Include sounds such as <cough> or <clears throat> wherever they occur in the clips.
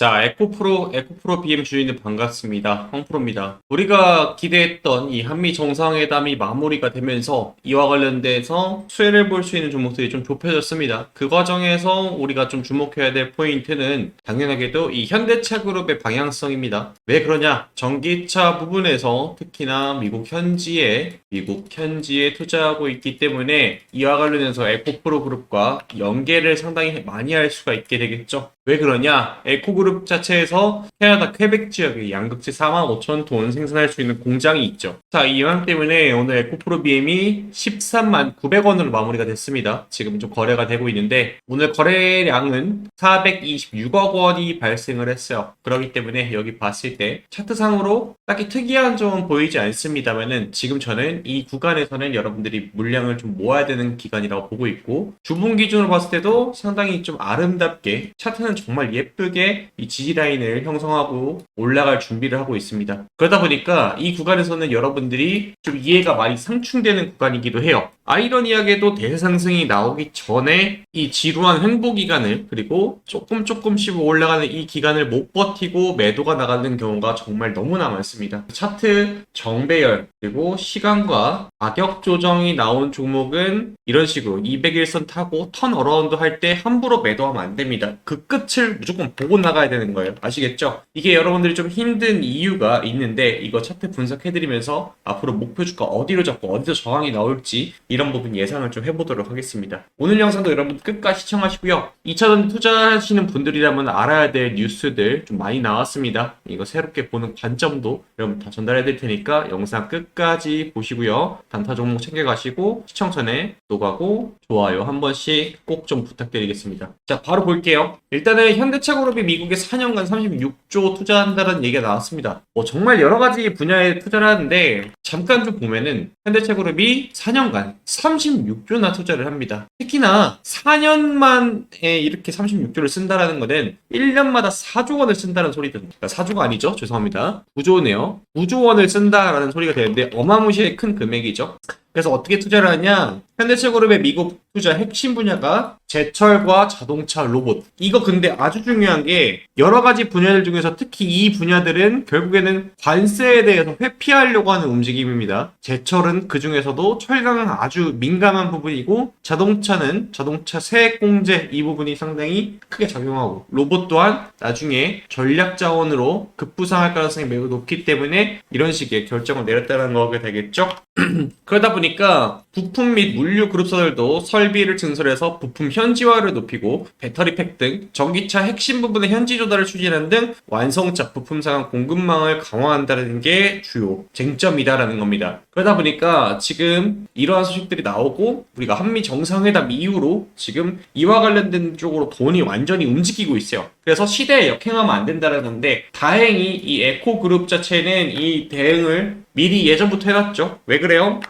자, 에코프로, 에코프로 BM 주인님 반갑습니다. 황프로입니다. 우리가 기대했던 이 한미 정상회담이 마무리가 되면서 이와 관련돼서 수혜를 볼 수 있는 종목들이 좀 좁혀졌습니다. 그 과정에서 우리가 좀 주목해야 될 포인트는 당연하게도 이 현대차 그룹의 방향성입니다. 왜 그러냐? 전기차 부분에서 특히나 미국 현지에, 미국 현지에 투자하고 있기 때문에 이와 관련해서 에코프로 그룹과 연계를 상당히 많이 할 수가 있게 되겠죠. 왜 그러냐? 에코그룹 자체에서 캐나다 퀘벡 지역에 양극재 4만 5천 톤 생산할 수 있는 공장이 있죠. 자, 이 영향 때문에 오늘 에코프로 BM이 13만 900원으로 마무리가 됐습니다. 지금 좀 거래가 되고 있는데 오늘 거래량은 426억 원이 발생을 했어요. 그렇기 때문에 여기 봤을 때 차트상으로 딱히 특이한 점은 보이지 않습니다만은 지금 저는 이 구간에서는 여러분들이 물량을 좀 모아야 되는 기간이라고 보고 있고 주분 기준으로 봤을 때도 상당히 좀 아름답게 차트는 정말 예쁘게 이 지지 라인을 형성하고 올라갈 준비를 하고 있습니다. 그러다 보니까 이 구간에서는 여러분들이 좀 이해가 많이 상충되는 구간이기도 해요. 아이러니하게도 대세 상승이 나오기 전에 이 지루한 횡보 기간을 그리고 조금 조금씩 올라가는 이 기간을 못 버티고 매도가 나가는 경우가 정말 너무나 많습니다. 차트 정배열 그리고 시간과 가격 조정이 나온 종목은 이런 식으로 200일선 타고 턴 어라운드 할 때 함부로 매도하면 안 됩니다. 그 끝을 무조건 보고 나가야 되는 거예요. 아시겠죠? 이게 여러분들이 좀 힘든 이유가 있는데 이거 차트 분석해드리면서 앞으로 목표 주가 어디로 잡고 어디서 저항이 나올지 이런 부분 예상을 좀 해보도록 하겠습니다. 오늘 영상도 여러분 끝까지 시청하시고요. 2차전 투자하시는 분들이라면 알아야 될 뉴스들 좀 많이 나왔습니다. 이거 새롭게 보는 관점도 여러분 다 전달해 드릴 테니까 영상 끝까지 보시고요. 단타 종목 챙겨가시고 시청 전에 구독하고 좋아요 한 번씩 꼭 좀 부탁드리겠습니다. 자, 바로 볼게요. 일단은 현대차 그룹이 미국에 4년간 36조 투자한다는 얘기가 나왔습니다. 뭐 정말 여러 가지 분야에 투자를 하는데 잠깐 좀 보면은 현대차 그룹이 4년간 36조나 투자를 합니다. 특히나 4년만에 이렇게 36조를 쓴다라는 거는 1년마다 4조 원을 쓴다는 소리든 그러니까 4조가 아니죠. 죄송합니다. 9조네요. 9조 원을 쓴다라는 소리가 되는데 어마무시하게 큰 금액이죠. 그래서 어떻게 투자를 하냐? 현대차그룹의 미국 투자 핵심 분야가 제철과 자동차 로봇. 이거 근데 아주 중요한 게 여러 가지 분야들 중에서 특히 이 분야들은 결국에는 관세에 대해서 회피하려고 하는 움직임입니다. 제철은 그 중에서도 철강은 아주 민감한 부분이고 자동차는 자동차 세액 공제 이 부분이 상당히 크게 작용하고 로봇 또한 나중에 전략 자원으로 급부상할 가능성이 매우 높기 때문에 이런 식의 결정을 내렸다는 거게 되겠죠. <clears throat> 그러다 보니 까 부품 및 물류 그룹사들도 설비를 증설해서 부품 현지화를 높이고 배터리 팩 등 전기차 핵심 부분의 현지 조달을 추진하는 등 완성차 부품 상한 공급망을 강화한다는 게 주요 쟁점이다라는 겁니다. 그러다 보니까 지금 이러한 소식들이 나오고 우리가 한미 정상회담 이후로 지금 이와 관련된 쪽으로 돈이 완전히 움직이고 있어요. 그래서 시대에 역행하면 안 된다라는데 다행히 이 에코 그룹 자체는 이 대응을 미리 예전부터 해놨죠. 왜 그래요?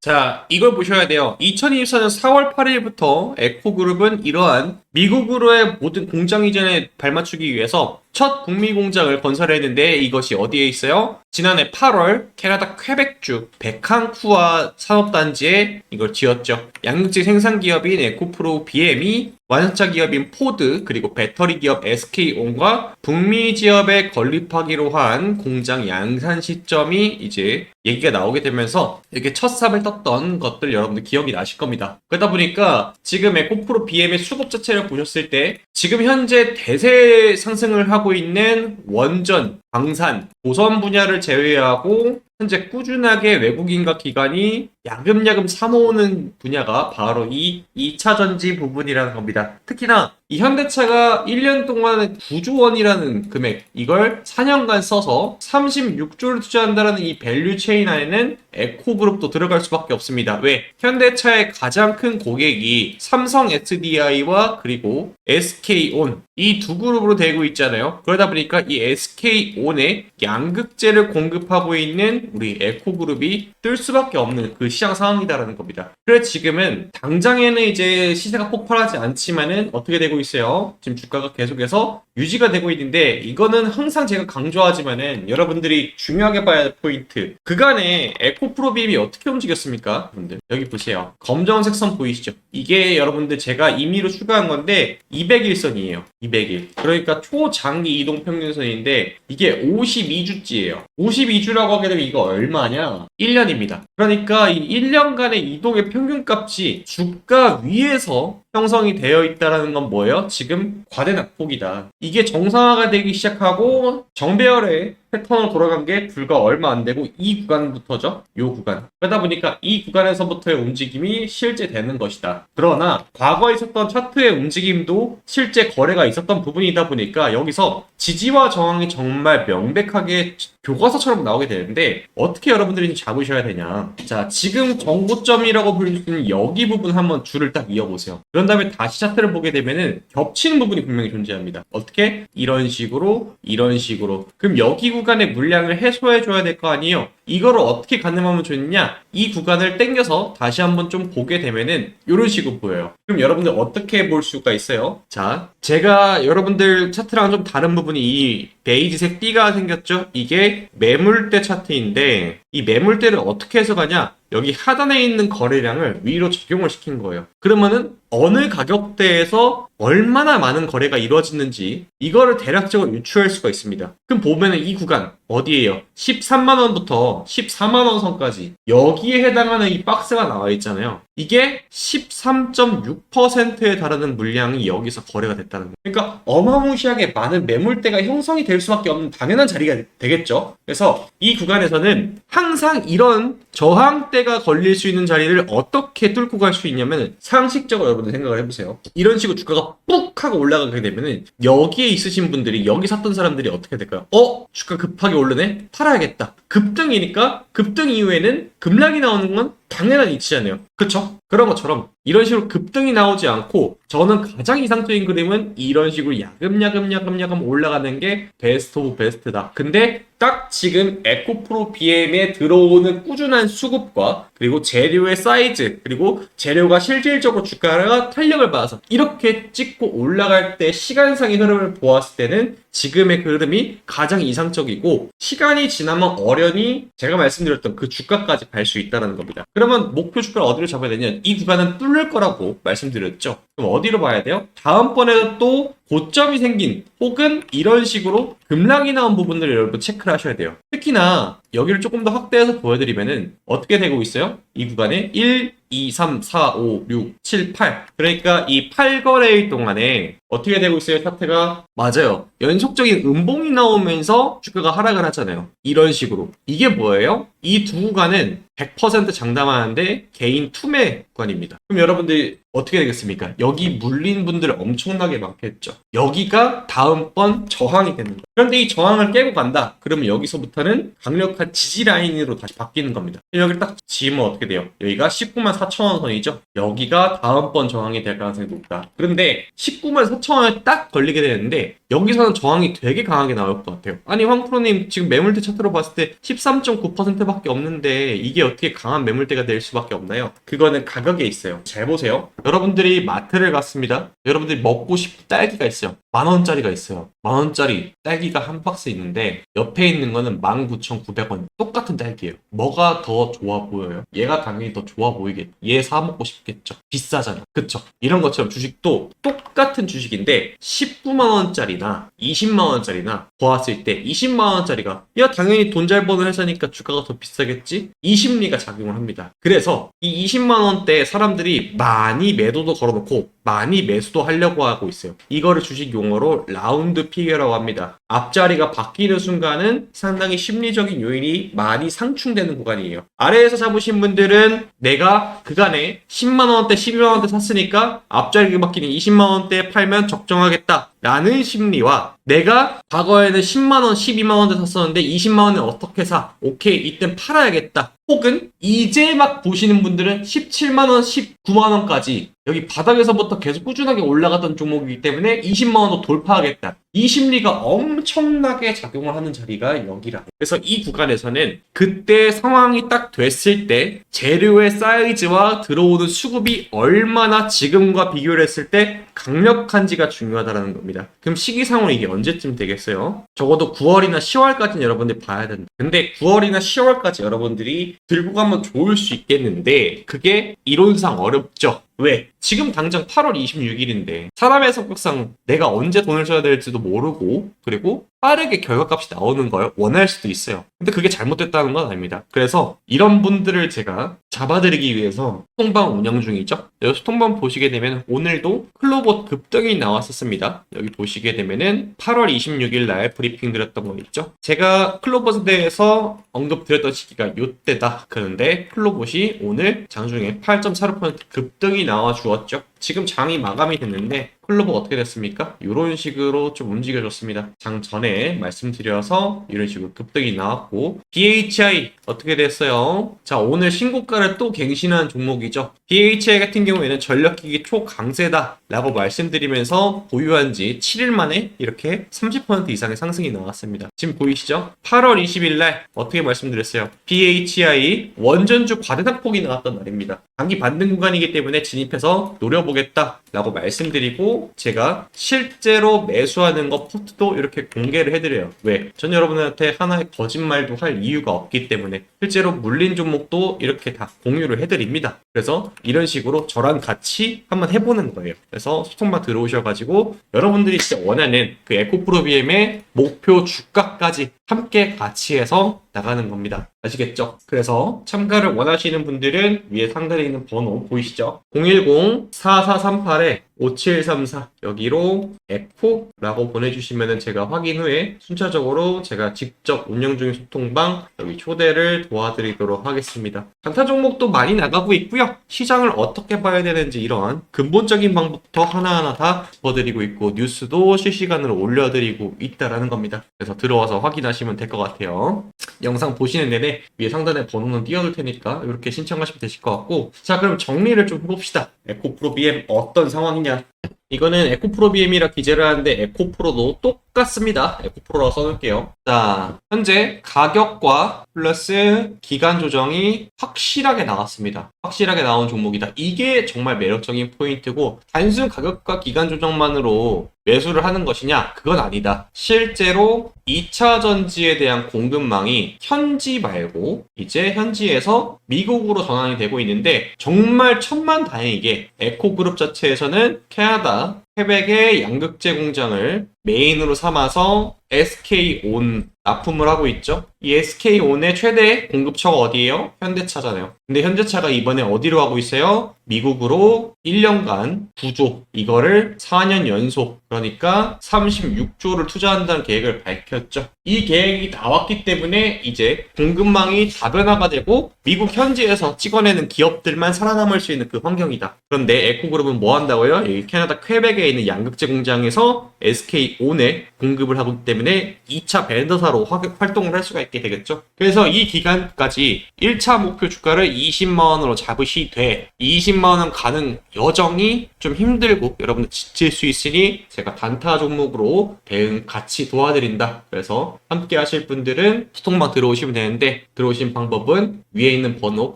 자, 이걸 보셔야 돼요. 2024년 4월 8일부터 에코그룹은 이러한 미국으로의 모든 공장 이전에 발맞추기 위해서 첫 북미 공장을 건설했는데 이것이 어디에 있어요? 지난해 8월 캐나다 퀘벡주 베칸쿠아 산업단지에 이걸 지었죠. 양극재 생산 기업인 에코프로 BM이 완성차 기업인 포드 그리고 배터리 기업 SK온과 북미 지역에 건립하기로 한 공장 양산 시점이 이제 얘기가 나오게 되면서 이렇게 첫 삽을 떴던 것들 여러분들 기억이 나실 겁니다. 그러다 보니까 지금 에코프로 BM의 수급 자체를 보셨을 때 지금 현재 대세 상승을 하고 있는 원전, 방산, 보선 분야를 제외하고 현재 꾸준하게 외국인과 기관이 야금야금 사모으는 분야가 바로 이 2차 전지 부분이라는 겁니다. 특히나 이 현대차가 1년 동안 9조 원이라는 금액, 이걸 4년간 써서 36조를 투자한다는 이 밸류 체인 안에는 에코그룹도 들어갈 수밖에 없습니다. 왜? 현대차의 가장 큰 고객이 삼성 SDI와 그리고 SK온 이 두 그룹으로 되고 있잖아요. 그러다 보니까 이 SK온에 양극재를 공급하고 있는 우리 에코그룹이 뜰 수밖에 없는 그 시장 상황이다라는 겁니다. 그래서 지금은 당장에는 이제 시세가 폭발하지 않지만은 어떻게 되고 있어요? 지금 주가가 계속해서 유지가 되고 있는데 이거는 항상 제가 강조하지만은 여러분들이 중요하게 봐야 할 포인트 그간에 에코프로빔이 어떻게 움직였습니까? 여러분들 여기 보세요 검정색 선 보이시죠? 이게 여러분들 제가 임의로 추가한 건데 200일선이에요 200일 그러니까 초장기 이동 평균선인데 이게 52주째예요 52주라고 하게 되면 이거 얼마냐? 1년입니다 그러니까 이 1년간의 이동의 평균값이 주가 위에서 형성이 되어 있다라는 건 뭐예요? 지금 과대 낙폭이다. 이게 정상화가 되기 시작하고 정배열의 패턴으로 돌아간 게 불과 얼마 안 되고 이 구간부터죠. 이 구간. 그러다 보니까 이 구간에서부터의 움직임이 실제 되는 것이다. 그러나 과거에 있었던 차트의 움직임도 실제 거래가 있었던 부분이다 보니까 여기서 지지와 저항이 정말 명백하게 교과서처럼 나오게 되는데 어떻게 여러분들이 잡으셔야 되냐. 자, 지금 정고점이라고 불릴 수 있는 여기 부분 한번 줄을 딱 이어보세요. 그런 다음에 다시 차트를 보게 되면은 겹치는 부분이 분명히 존재합니다. 어떻게? 이런 식으로, 이런 식으로. 그럼 여기 구간의 물량을 해소해 줘야 될 거 아니에요? 이거를 어떻게 가늠하면 좋느냐? 이 구간을 땡겨서 다시 한번 좀 보게 되면은 이런 식으로 보여요. 그럼 여러분들 어떻게 볼 수가 있어요? 자, 제가 여러분들 차트랑 좀 다른 부분이 이 베이지색 띠가 생겼죠? 이게 매물대 차트인데 이 매물대를 어떻게 해석하냐? 여기 하단에 있는 거래량을 위로 적용을 시킨 거예요. 그러면은 어느 가격대에서 얼마나 많은 거래가 이루어지는지 이거를 대략적으로 유추할 수가 있습니다. 그럼 보면은 이 구간 어디에요? 13만 원부터 14만 원 선까지 여기에 해당하는 이 박스가 나와 있잖아요. 이게 13.6%에 달하는 물량이 여기서 거래가 됐다는 거예요. 그러니까 어마무시하게 많은 매물대가 형성이 될 수밖에 없는 당연한 자리가 되겠죠. 그래서 이 구간에서는 항상 이런 저항대가 걸릴 수 있는 자리를 어떻게 뚫고 갈 수 있냐면 상식적으로 여러분들 생각을 해보세요. 이런 식으로 주가가 뿍 하고 올라가게 되면은 여기에 있으신 분들이 여기 샀던 사람들이 어떻게 될까요? 어? 주가 급하게 오르네? 팔아야겠다. 급등이니까 급등 이후에는 급락이 나오는 건 당연한 이치잖아요. 그쵸? 그런 것처럼 이런 식으로 급등이 나오지 않고 저는 가장 이상적인 그림은 이런 식으로 야금야금 야금야금 올라가는 게 베스트 오브 베스트다. 근데 딱 지금 에코프로 BM에 들어오는 꾸준한 수급과 그리고 재료의 사이즈 그리고 재료가 실질적으로 주가가 탄력을 받아서 이렇게 찍고 올라갈 때 시간상의 흐름을 보았을 때는 지금의 그 흐름이 가장 이상적이고 시간이 지나면 어련히 제가 말씀드렸던 그 주가까지 갈 수 있다는 겁니다. 그러면 목표 주가를 어디로 잡아야 되냐? 이 구간은 뚫릴 거라고 말씀드렸죠. 그럼 어디로 봐야 돼요? 다음번에도 또 고점이 생긴 혹은 이런 식으로 급락이 나온 부분들을 여러분 체크를 하셔야 돼요. 특히나 여기를 조금 더 확대해서 보여드리면은 어떻게 되고 있어요? 이 구간에 1, 2, 3, 4, 5, 6, 7, 8. 그러니까 이 8거래일 동안에 어떻게 되고 있어요, 차트가? 맞아요. 연속적인 음봉이 나오면서 주가가 하락을 하잖아요. 이런 식으로. 이게 뭐예요? 이 두 구간은 100% 장담하는데 개인 투매 구간입니다. 그럼 여러분들 어떻게 되겠습니까? 여기 물린 분들 엄청나게 많겠죠. 여기가 다음번 저항이 되는 거예요. 그런데 이 저항을 깨고 간다. 그러면 여기서부터는 강력한 지지 라인으로 다시 바뀌는 겁니다. 여기를 딱 지으면 어떻게 돼요? 여기가 19만 4천 원 선이죠. 여기가 다음번 저항이 될 가능성이 높다. 그런데 19만 4천 원에 딱 걸리게 되는데 여기서는 저항이 되게 강하게 나올 것 같아요. 아니 황프로님 지금 매물대 차트로 봤을 때 13.9%밖에 없는데 이게 어떻게 강한 매물대가 될 수밖에 없나요? 그거는 가격에 있어요. 잘 보세요. 여러분들이 마트를 갔습니다. 여러분들이 먹고 싶은 딸기가 있어요. 만 원짜리가 있어요. 만 원짜리 딸기가 한 박스 있는데 옆에 있는 거는 19,900원. 똑같은 딸기예요. 뭐가 더 좋아 보여요? 얘가 당연히 더 좋아 보이겠. 얘 사 먹고 싶겠죠. 비싸잖아. 그쵸? 이런 것처럼 주식도 똑같은 주식인데 19만 원짜리 나 20만 원짜리나 보았을 때 20만 원짜리가 야 당연히 돈 잘 버는 회사니까 주가가 더 비싸겠지? 이 심리가 작용을 합니다. 그래서 이 20만 원대 사람들이 많이 매도도 걸어놓고 많이 매수도 하려고 하고 있어요. 이거를 주식 용어로 라운드 피겨라고 합니다. 앞자리가 바뀌는 순간은 상당히 심리적인 요인이 많이 상충되는 구간이에요. 아래에서 잡으신 분들은 내가 그간에 10만원대, 12만원대 샀으니까 앞자리가 바뀌는 20만원대에 팔면 적정하겠다. 라는 심리와 내가 과거에는 10만원, 12만원대 샀었는데 20만원에 어떻게 사? 오케이, 이땐 팔아야겠다. 혹은 이제 막 보시는 분들은 17만원, 19만원까지 여기 바닥에서부터 계속 꾸준하게 올라갔던 종목이기 때문에 20만원도 돌파하겠다. 이 심리가 엄청나게 작용을 하는 자리가 여기라. 그래서 이 구간에서는 그때 상황이 딱 됐을 때 재료의 사이즈와 들어오는 수급이 얼마나 지금과 비교를 했을 때 강력한지가 중요하다는 겁니다. 그럼 시기상으로 이게 언제쯤 되겠어요? 적어도 9월이나 10월까지는 여러분들이 봐야 된다. 근데 9월이나 10월까지 여러분들이 들고 가면 좋을 수 있겠는데 그게 이론상 어렵죠. 왜? 지금 당장 8월 26일인데 사람의 성격상 내가 언제 돈을 써야 될지도 모르고 그리고 빠르게 결과값이 나오는 걸 원할 수도 있어요. 근데 그게 잘못됐다는 건 아닙니다. 그래서 이런 분들을 제가 잡아드리기 위해서 소통방 운영 중이죠. 여기 소통방 보시게 되면 오늘도 클로버 급등이 나왔었습니다. 여기 보시게 되면은 8월 26일 날 브리핑 드렸던 거 있죠. 제가 클로버에 대해서 언급드렸던 시기가 요때다. 그런데 클로봇이 오늘 장중에 8.46% 급등이 나와 주었죠. 지금 장이 마감이 됐는데 클로버 어떻게 됐습니까? 이런 식으로 좀 움직여줬습니다. 장 전에 말씀드려서 이런 식으로 급등이 나왔고 BHI 어떻게 됐어요? 자 오늘 신고가를 또 갱신한 종목이죠. BHI 같은 경우에는 전력기기 초강세다 라고 말씀드리면서 보유한 지 7일 만에 이렇게 30% 이상의 상승이 나왔습니다. 지금 보이시죠? 8월 20일 날 어떻게 말씀드렸어요? BHI 원전주 과대상폭이 나왔던 날입니다. 단기 반등 구간이기 때문에 진입해서 노려보겠다 라고 말씀드리고 제가 실제로 매수하는 거 포트도 이렇게 공개를 해드려요. 왜? 전 여러분한테 하나의 거짓말도 할 이유가 없기 때문에 실제로 물린 종목도 이렇게 다 공유를 해드립니다. 그래서 이런 식으로 저랑 같이 한번 해보는 거예요. 그래서 소통방 들어오셔가지고 여러분들이 진짜 원하는 그 에코프로비엠의 목표 주가까지 함께 같이 해서 나가는 겁니다. 아시겠죠? 그래서 참가를 원하시는 분들은 위에 상단에 있는 번호 보이시죠? 010-4438에 5734 여기로 에코라고 보내주시면 제가 확인 후에 순차적으로 제가 직접 운영 중인 소통방 여기 초대를 도와드리도록 하겠습니다. 강타 종목도 많이 나가고 있고요. 시장을 어떻게 봐야 되는지 이런 근본적인 방법부터 하나하나 다 짚어드리고 있고 뉴스도 실시간으로 올려드리고 있다라는 겁니다. 그래서 들어와서 확인하시면 될 것 같아요. 영상 보시는 내내 위에 상단에 번호는 띄워둘 테니까 이렇게 신청하시면 되실 것 같고 자 그럼 정리를 좀 해봅시다. 에코프로 BM 어떤 상황이냐 이거는 에코프로 BM이라 기재를 하는데 에코프로도 똑 같습니다. 에코프로라고 써놓을게요. 자, 현재 가격과 플러스 기간 조정이 확실하게 나왔습니다. 확실하게 나온 종목이다. 이게 정말 매력적인 포인트고 단순 가격과 기간 조정만으로 매수를 하는 것이냐? 그건 아니다. 실제로 2차 전지에 대한 공급망이 현지 말고 이제 현지에서 미국으로 전환이 되고 있는데 정말 천만 다행이게 에코그룹 자체에서는 캐나다 퀘벡의 양극재 공장을 메인으로 삼아서 SK온 납품을 하고 있죠. 이 SK온의 최대 공급처가 어디예요? 현대차잖아요. 근데 현대차가 이번에 어디로 가고 있어요? 미국으로 1년간 9조 이거를 4년 연속 그러니까 36조를 투자한다는 계획을 밝혔죠. 이 계획이 나왔기 때문에 이제 공급망이 다변화가 되고 미국 현지에서 찍어내는 기업들만 살아남을 수 있는 그 환경이다. 그런데 에코그룹은 뭐 한다고요? 캐나다 퀘벡에 있는 양극재 공장에서 SK온에 공급을 하기 때문에 2차 벤더사로 활동을 할 수가 있게 되겠죠. 그래서 이 기간까지 1차 목표 주가를 20만원으로 잡으시되 20만원 가는 여정이 좀 힘들고 여러분들 지칠 수 있으니 제가 단타 종목으로 대응 같이 도와드린다. 그래서 함께 하실 분들은 소통방 들어오시면 되는데 들어오신 방법은 위에 있는 번호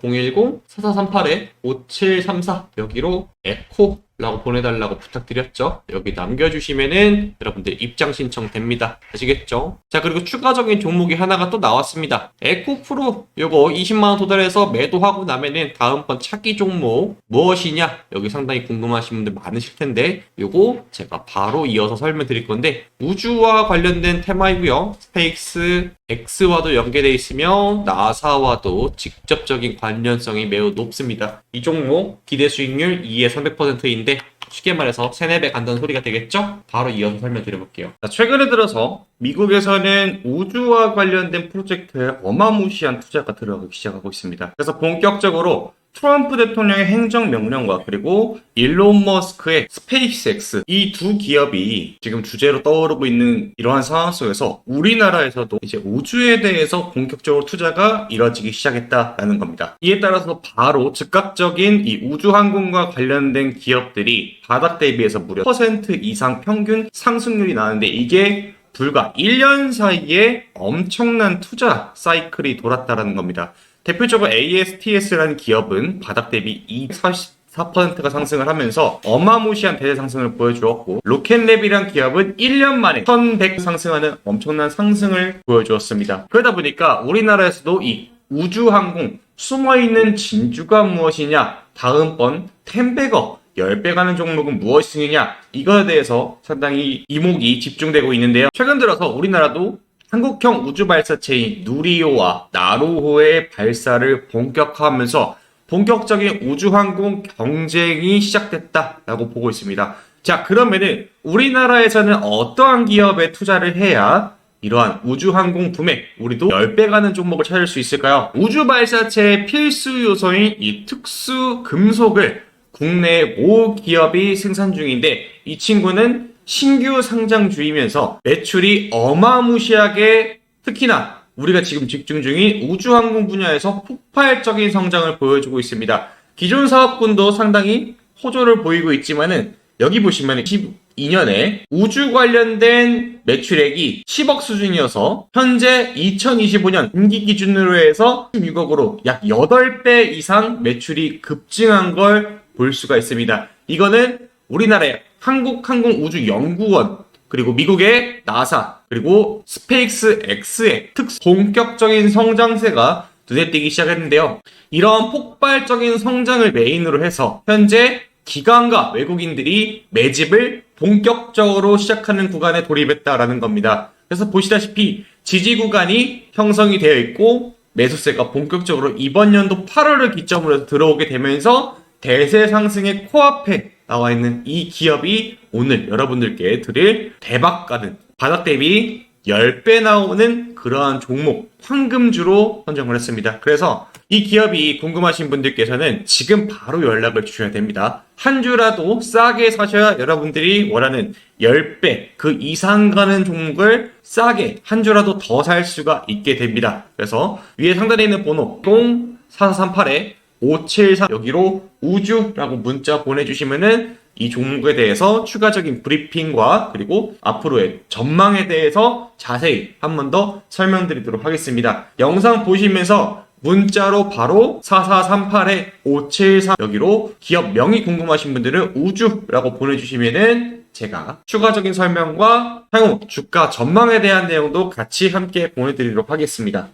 010-4438-5734 여기로 에코 라고 보내달라고 부탁드렸죠. 여기 남겨주시면은 여러분들 입장 신청 됩니다. 아시겠죠? 자, 그리고 추가적인 종목이 하나가 또 나왔습니다. 에코프로 요거 20만원 도달해서 매도하고 나면은 다음번 차기 종목 무엇이냐? 여기 상당히 궁금하신 분들 많으실 텐데 요거 제가 바로 이어서 설명드릴 건데 우주와 관련된 테마이고요. 스페이스 X와도 연계되어 있으며 나사와도 직접적인 관련성이 매우 높습니다. 이 종목 기대 수익률 2에 300%인 데 쉽게 말해서 3, 4배 간다는 소리가 되겠죠? 바로 이어서 설명드려볼게요. 자, 최근에 들어서 미국에서는 우주와 관련된 프로젝트에 어마무시한 투자가 들어가기 시작하고 있습니다. 그래서 본격적으로 트럼프 대통령의 행정 명령과 그리고 일론 머스크의 스페이스X 이 두 기업이 지금 주제로 떠오르고 있는 이러한 상황 속에서 우리나라에서도 이제 우주에 대해서 본격적으로 투자가 이뤄지기 시작했다라는 겁니다. 이에 따라서 바로 즉각적인 이 우주 항공과 관련된 기업들이 바닥 대비해서 무려 퍼센트 이상 평균 상승률이 나는데 이게 불과 1년 사이에 엄청난 투자 사이클이 돌았다라는 겁니다. 대표적으로 ASTS라는 기업은 바닥 대비 244%가 상승을 하면서 어마무시한 대대 상승을 보여주었고 로켓랩이란 기업은 1년 만에 1100 상승하는 엄청난 상승을 보여주었습니다. 그러다 보니까 우리나라에서도 이 우주항공 숨어있는 진주가 무엇이냐 다음번 텐베거 10배 가는 종목은 무엇이냐 이거에 대해서 상당히 이목이 집중되고 있는데요. 최근 들어서 우리나라도 한국형 우주 발사체인 누리호와 나로호의 발사를 본격화하면서 본격적인 우주항공 경쟁이 시작됐다라고 보고 있습니다. 자, 그러면은 우리나라에서는 어떠한 기업에 투자를 해야 이러한 우주항공 붐에 우리도 10배 가는 종목을 찾을 수 있을까요? 우주 발사체의 필수 요소인 이 특수 금속을 국내 모 기업이 생산 중인데 이 친구는 신규 상장 주이면서 매출이 어마무시하게 특히나 우리가 지금 집중 중인 우주항공 분야에서 폭발적인 성장을 보여주고 있습니다. 기존 사업군도 상당히 호조를 보이고 있지만은 여기 보시면 12년에 우주 관련된 매출액이 10억 수준이어서 현재 2025년 분기 기준으로 해서 16억으로 약 8배 이상 매출이 급증한 걸 볼 수가 있습니다. 이거는 우리나라의 한국항공우주연구원 그리고 미국의 나사 그리고 스페이스 X의 특 본격적인 성장세가 눈에 띄기 시작했는데요. 이런 폭발적인 성장을 메인으로 해서 현재 기관과 외국인들이 매집을 본격적으로 시작하는 구간에 돌입했다라는 겁니다. 그래서 보시다시피 지지 구간이 형성이 되어 있고 매수세가 본격적으로 이번 연도 8월을 기점으로 들어오게 되면서 대세 상승의 코앞에 나와 있는 이 기업이 오늘 여러분들께 드릴 대박 가는 바닥 대비 10배 나오는 그러한 종목 황금주로 선정을 했습니다. 그래서 이 기업이 궁금하신 분들께서는 지금 바로 연락을 주셔야 됩니다. 한 주라도 싸게 사셔야 여러분들이 원하는 10배 그 이상 가는 종목을 싸게 한 주라도 더 살 수가 있게 됩니다. 그래서 위에 상단에 있는 번호 0438에 573 여기로 우주라고 문자 보내주시면은 이 종목에 대해서 추가적인 브리핑과 그리고 앞으로의 전망에 대해서 자세히 한 번 더 설명드리도록 하겠습니다. 영상 보시면서 문자로 바로 4438에 573 여기로 기업 명이 궁금하신 분들은 우주라고 보내주시면은 제가 추가적인 설명과 향후 주가 전망에 대한 내용도 같이 함께 보내드리도록 하겠습니다.